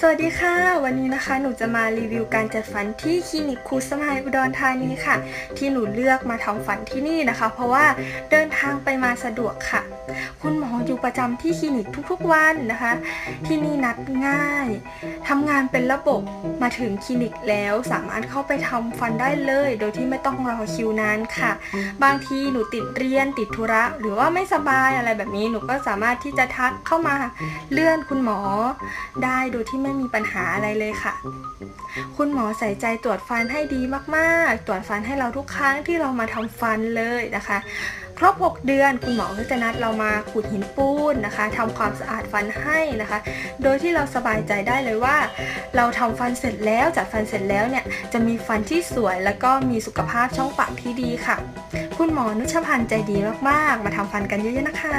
สวัสดีค่ะ วันนี้นะคะหนูจะมารีวิวการจัดฟันที่คลินิกครูสมายอุดรธานีค่ะ ที่หนูเลือกมาทำฟันที่นี่นะคะ เพราะว่าเดินทางไปมาสะดวกค่ะ คุณหมออยู่ประจำที่คลินิกทุกๆวันนะคะ ที่นี่นัดง่ายทำงานเป็นระบบมาถึงคลินิกแล้วสามารถเข้าไปทำฟันได้เลย โดยที่ไม่ต้องรอคิวนานค่ะ บางทีหนูติดเรียนติดธุระ หรือว่าไม่สบายอะไรแบบนี้หนูก็สามารถที่จะทักเข้ามาเลื่อนคุณหมอได้โดยที่ไม่มีปัญหาอะไรเลยค่ะ คุณหมอใส่ใจตรวจฟันให้ดีมากๆ ตรวจฟันให้เราทุกครั้งที่เรามาทำฟันเลยนะคะครบ 6 เดือนคุณหมอก็จะนัดเรามาขูดหินปูนนะคะทำความสะอาดฟันให้นะคะ โดยที่เราสบายใจได้เลยว่า เราทำฟันเสร็จแล้วจัดฟันเสร็จแล้วเนี่ยจะมีฟันที่สวยแล้วก็มีสุขภาพช่องปากที่ดีค่ะ คุณหมอนุชพันธ์ใจดีมากๆ มาทำฟันกันเยอะๆนะคะ